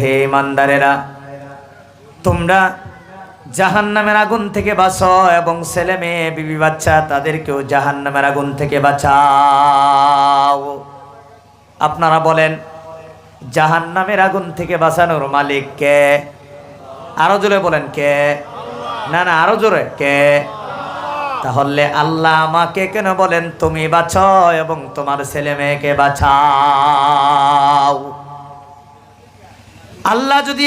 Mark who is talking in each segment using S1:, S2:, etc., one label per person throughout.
S1: হে ইমানদারেরা, তোমরা জাহান নামের আগুন থেকে বাঁচো এবং ছেলে মেয়ে, বিবি বাচ্চা, তাদেরকেও জাহান নামের আগুন থেকে বাঁচাও। আপনারা বলেন জাহান নামের আগুন থেকে বাঁচানোর মালিক কে? আরও জোরে বলেন, কে? না না, আরও জোরে, কে? তাহলে আল্লাহ আমাকে কেন বলেন, তুমি বাঁচো এবং তোমার ছেলে মেয়েকে বাঁচাও আল্লাহ যদি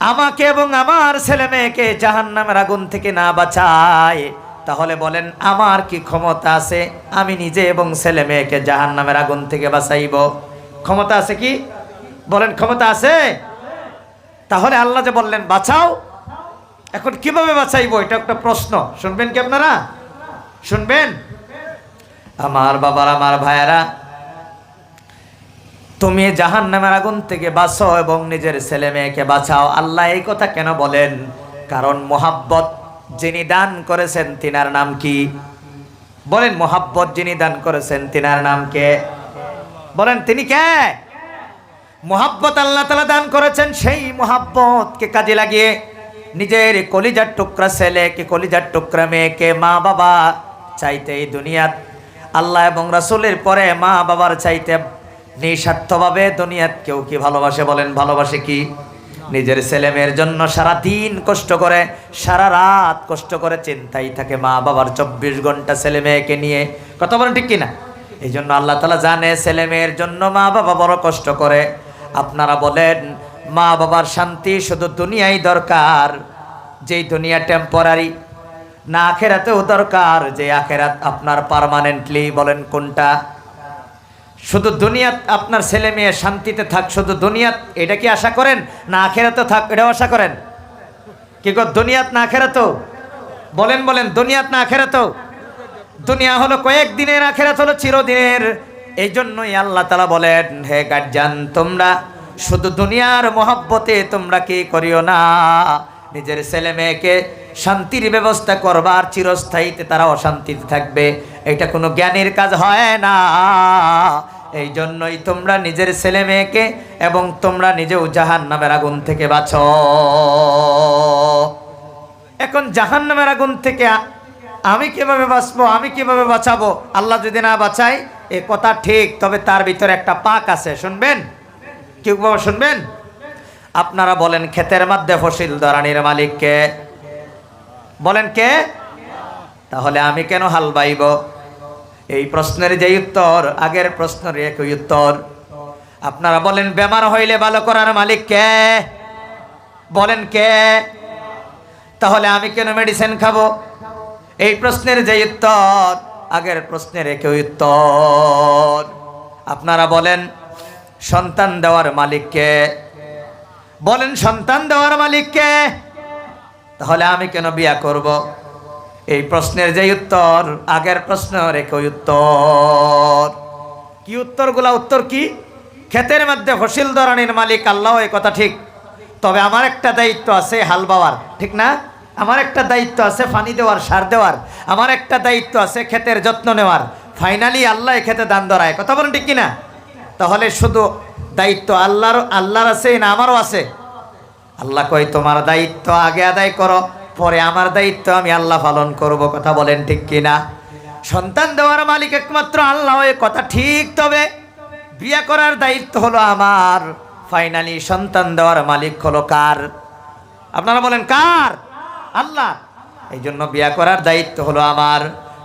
S1: আমাকে এবং আমার ছেলে মেয়েকে জাহান নামের আগুন থেকে না বাঁচায়, তাহলে বলেন, আমার কি ক্ষমতা আছে? আমি নিজে এবং ছেলে মেয়েকে জাহান নামের আগুন থেকে বাঁচাইব। ক্ষমতা আছে কি? বলেন, ক্ষমতা আছে? তাহলে আল্লাহ যে বললেন, বাঁচাও। এখন কীভাবে বাঁচাইবো? এটা একটা প্রশ্ন। শুনবেন কি আপনারা? শুনবেন? আমার বাবার, আমার ভাইয়েরা তুমি জাহান নামের আগুন থেকে বাঁচো এবং নিজের ছেলে মেয়েকে বাঁচাও। আল্লাহ এই কথা কেন বলেন? কারণ মোহাব্বত যিনি দান করেছেন, তিনার নাম কি? বলেন, মোহাব্বত যিনি দান করেছেন, তিনার নাম কে? বলেন, তিনি কে? মোহাব্বত আল্লাহ তালা দান করেছেন, সেই মোহাব্বতকে কাজে লাগিয়ে নিজের কলিজার টুকরা ছেলেকে, কলিজার টুকরা মেয়েকে মা বাবা চাইতে এই দুনিয়াত আল্লাহ এবং রাসুলের পরে মা বাবার চাইতে নিঃস্বার্থভাবে দুনিয়াত কেউ কি ভালোবাসে বলেন, ভালোবাসে কি? নিজের ছেলে মেয়ের জন্য সারা দিন কষ্ট করে, সারা রাত কষ্ট করে চিন্তাই থাকে মা বাবার চব্বিশ ঘণ্টা ছেলে মেয়েকে নিয়ে। কথা বলেন ঠিক কিনা? এই জন্য আল্লাহ তালা জানে ছেলে মেয়ের জন্য মা বাবা বড় কষ্ট করে। আপনারা বলেন মা বাবার শান্তি শুধু দুনিয়াই দরকার, যেই দুনিয়া টেম্পোরারি না আখেরাতেও দরকার, যে আখেরাত আপনার পারমানেন্টলি বলেন কোনটা? শুধু দুনিয়াত আপনার ছেলে মেয়ে শান্তিতে থাক, শুধু দুনিয়াত এটা কি আশা করেন? না আখেরাতে থাক, এটাও আশা করেন? কি কর দুনিয়াত না আখেরাতো বলেন বলেন, দুনিয়াত না আখেরাতো দুনিয়া হলো কয়েক কয়েকদিনের আখেরাত হলো চিরদিনের। এই জন্যই আল্লাহ তালা বলেন, হে গার্জান তোমরা শুধু দুনিয়ার মহব্বতে তোমরা কি করিও না? নিজের ছেলে মেয়েকে শান্তির ব্যবস্থা করবার চিরস্থায়ীতে তারা অশান্তিতে থাকবে। এটা কোনো জ্ঞানের কাজ হয় না। এই জন্যই তোমরা নিজের ছেলে মেয়েকে এবং তোমরা নিজেও জাহান নামের আগুন থেকে বাঁচো। এখন জাহান নামের আগুন থেকে আমি কীভাবে বাঁচবো, আমি কীভাবে বাঁচাবো? আল্লাহ যদি না বাঁচাই এ কথা ঠিক, তবে তার ভিতরে একটা পাক আছে, শুনবেন? কেউ বাবা শুনবেন? আপনারা বলেন ক্ষেতের মধ্যে ফসিল দরানির মালিককে। বলেন কে? তাহলে আমি কেন হাল বাইব? এই প্রশ্নের যে উত্তর, আগের প্রশ্নের একই উত্তর। আপনারা বলেন, বেমার হইলে ভালো করার মালিক কে? বলেন কে? তাহলে আমি কেন মেডিসিন খাব? এই প্রশ্নের যে উত্তর, আগের প্রশ্নের একই উত্তর। আপনারা বলেন, সন্তান দেওয়ার মালিককে বলেন, সন্তান দেওয়ার মালিককে তাহলে আমি কেন বিয়া করব? এই প্রশ্নের যে উত্তর, আগের প্রশ্নের একই উত্তর। কি উত্তরগুলা? উত্তর কি? ক্ষেতের মধ্যে ফসিল ধরনের মালিক আল্লাহ, এই কথা ঠিক। তবে আমার একটা দায়িত্ব আছে হাল বাওয়ার, ঠিক না? আমার একটা দায়িত্ব আছে পানি দেওয়ার, সার দেওয়ার। আমার একটা দায়িত্ব আছে ক্ষেতের যত্ন নেওয়ার। ফাইনালি আল্লাহ ক্ষেতে দান ধরায়। কথা বলেন ঠিক কিনা? তাহলে শুধু দায়িত্ব আল্লাহর আল্লাহর আছে না আমারও আছে? আল্লাহ কই তোমার দায়িত্ব আগে আদায় করো। পরে আমার দায়িত্ব আমি আল্লাহ পালন করব, কথা বলেন ঠিক কিনা? সন্তান দেওয়ার মালিক একমাত্র আল্লাহ, এ কথা ঠিক তবে বিয়ে করার দায়িত্ব হলো আমার। ফাইনালি সন্তান দেওয়ার মালিক হলো কার? আপনারা বলেন, কার? আল্লাহ। এই জন্য বিয়া করার দায়িত্ব হলো আমার।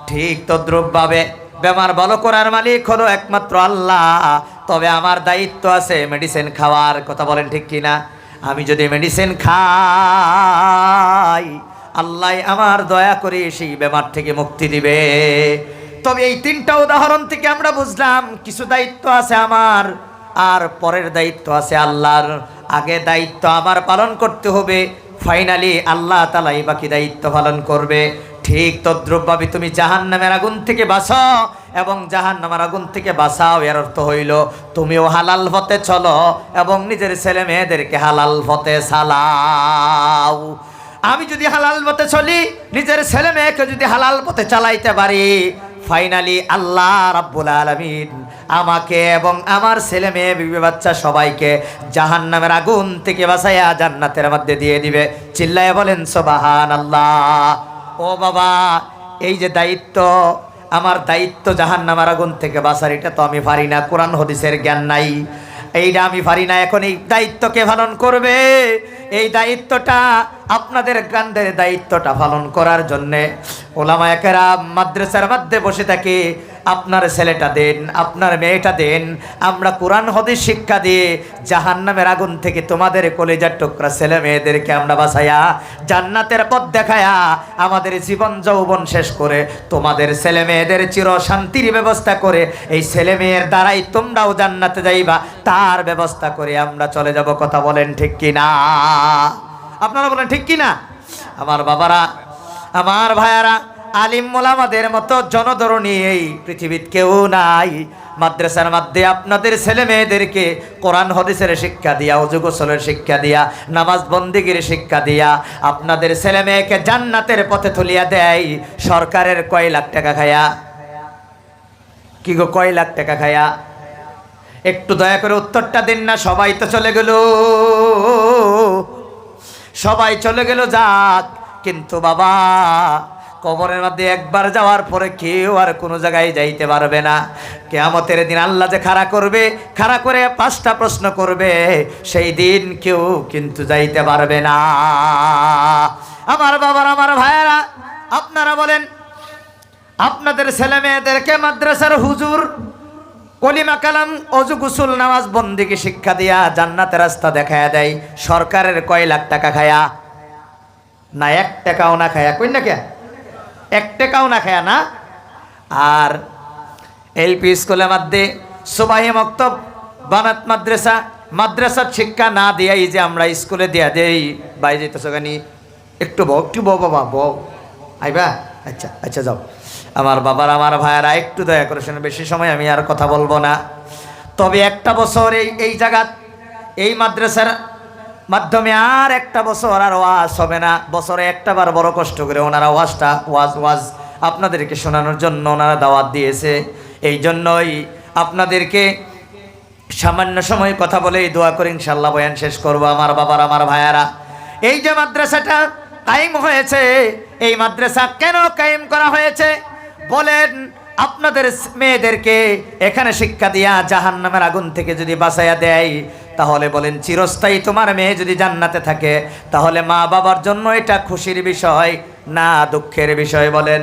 S1: ঠিক তদ্রুপভাবে বেমার ভালো করার মালিক হলো একমাত্র আল্লাহ। তবে আমার দায়িত্ব আছে মেডিসিন খাওয়ার, কথা বলেন ঠিক কিনা? আমি যদি মেডিসিন খাই, আল্লাহ আমার দয়া করে সেই বেমার থেকে মুক্তি দিবে। তবে এই তিনটা উদাহরণ থেকে আমরা বুঝলাম, কিছু দায়িত্ব আছে আমার, আর পরের দায়িত্ব আছে আল্লাহর। আগে দায়িত্ব আমার পালন করতে হবে ফাইনালি আল্লাহ তালাই বাকি দায়িত্ব পালন করবে। ঠিক তদ্রুপভাবে তুমি জাহান নামের আগুন থেকে বাঁচো এবং জাহান নামের আগুন থেকে বাঁচাও, এর অর্থ হইল তুমিও হালাল পথে চলো এবং নিজের ছেলে মেয়েদেরকে হালাল পথে চালাও। আমি যদি হালাল পথে চলি, নিজের ছেলে মেয়েকে যদি হালাল পথে চালাইতে পারি ফাইনালি আল্লাহ রাব্বুল আলামিন আমাকে এবং আমার ছেলে মেয়ে, বিবি বাচ্চা সবাইকে জাহান্নামের আগুন থেকে বাঁচাইয়া জান্নাতের মধ্যে দিয়ে দিবে। চিল্লায় বলেন সোবাহান আল্লাহ ও বাবা, এই যে দায়িত্ব আমার দায়িত্ব জাহান নামার আগুন থেকে বাঁচার, এটা তো আমি পারি না, কোরআন হদিসের জ্ঞান নাই। এইটা আমি পারি না, এখন এই দায়িত্বকে পালন করবে। এই দায়িত্বটা আপনাদের গান্ধের দায়িত্বটা পালন করার জন্যে ওলামা একেরা মাদ্রাসার মধ্যে বসে থাকি। আপনার ছেলেটা দেন, আপনার মেয়েটা দেন, আমরা কোরআন, হদিস, শিক্ষা দিয়ে জাহান্নামের আগুন থেকে তোমাদের কলেজার টুকরা ছেলে মেয়েদেরকে আমরা বাঁচাইয়া জান্নাতের পথ দেখায়া আমাদের জীবন যৌবন শেষ করে তোমাদের ছেলে মেয়েদের চির শান্তির ব্যবস্থা করে এই ছেলে মেয়ের দ্বারাই তোমরাও জান্নাতে যাইবা, তার ব্যবস্থা করে আমরা চলে যাব। কথা বলেন ঠিক কি না আপনারা বলেন, ঠিক কি না আমার বাবারা, আমার ভাইয়ারা, আলিম মোলামাদের মতো জনধরণী এই পৃথিবীত কেউ নাই। মাদ্রাসার মধ্যে আপনাদের ছেলে মেয়েদেরকে কোরআন হদিসের শিক্ষা দিয়া অজু গোসলের শিক্ষা দিয়া, নামাজ বন্দিগির শিক্ষা দিয়া আপনাদের ছেলে মেয়েকে জান্নাতের পথে তুলিয়া দেয়। সরকারের কয় লাখ টাকা খায়া? কি গো, কয় লাখ টাকা খায়া? একটু দয়া করে উত্তরটা দিন না, সবাই তো চলে গেল। সবাই চলে গেল যাক। কিন্তু বাবা, কবরের মধ্যে একবার যাওয়ার পরে কেউ আর কোনো জায়গায় যাইতে পারবে না। কেয়ামতের দিন আল্লাহ যে খাড়া করবে, খাড়া করে পাঁচটা প্রশ্ন করবে, সেই দিন কেউ কিন্তু যাইতে পারবে না। আমার বাবার, আমার ভাইয়েরা, আপনারা বলেন, আপনাদের ছেলে মেয়েদেরকে মাদ্রাসার হুজুর কলিমা কালাম, অজু গুসুল, নামাজ বন্দিকে শিক্ষা দিয়া জান্নাতের রাস্তা দেখায়া দেয়। সরকারের কয় লাখ টাকা খায়া? না, এক টাকাও না খায়া। কই না কে এক টাকাও না খায়া না? আর এলপি স্কুলের মধ্যে সুবাহি মক্তব, বানাত মাদ্রাসা। মাদ্রাসার শিক্ষা না দিয়াই যে আমরা স্কুলে দিয়া দেই। বাই যেতেছ একটু বউ একটু বউ, বাবা, বউ। আইবা? আচ্ছা আচ্ছা যাও। আমার বাবার, আমার ভাইয়েরা একটু দয়া করে শুনে বেশি সময় আমি আর কথা বলব না। তবে একটা বছর এই এই জায়গাত এই মাদ্রাসার মাধ্যমে আর একটা বছর আর ওয়াজ হবে না। বছরে একটা বার বড় কষ্ট করে ওনারা ওয়াজটা, ওয়াজ ওয়াজ আপনাদেরকে শোনানোর জন্য ওনারা দাওয়াত দিয়েছে। এই জন্যই আপনাদেরকে সামান্য সময় কথা বলে এই দোয়া করে ইনশাল্লাহ বয়ান শেষ করব আমার বাবার, আমার ভাইয়ারা। এই যে মাদ্রাসাটা কায়েম হয়েছে, এই মাদ্রাসা কেন কায়েম করা হয়েছে? বলেন, আপনাদের মেয়েদেরকে এখানে শিক্ষা দিয়া জাহান নামের আগুন থেকে যদি বাঁচাইয়া দেয়, তাহলে বলেন, চিরস্থায়ী তোমার মেয়ে যদি জান্নাতে থাকে, তাহলে মা বাবার জন্য এটা খুশির বিষয়, না দুঃখের বিষয় বলেন।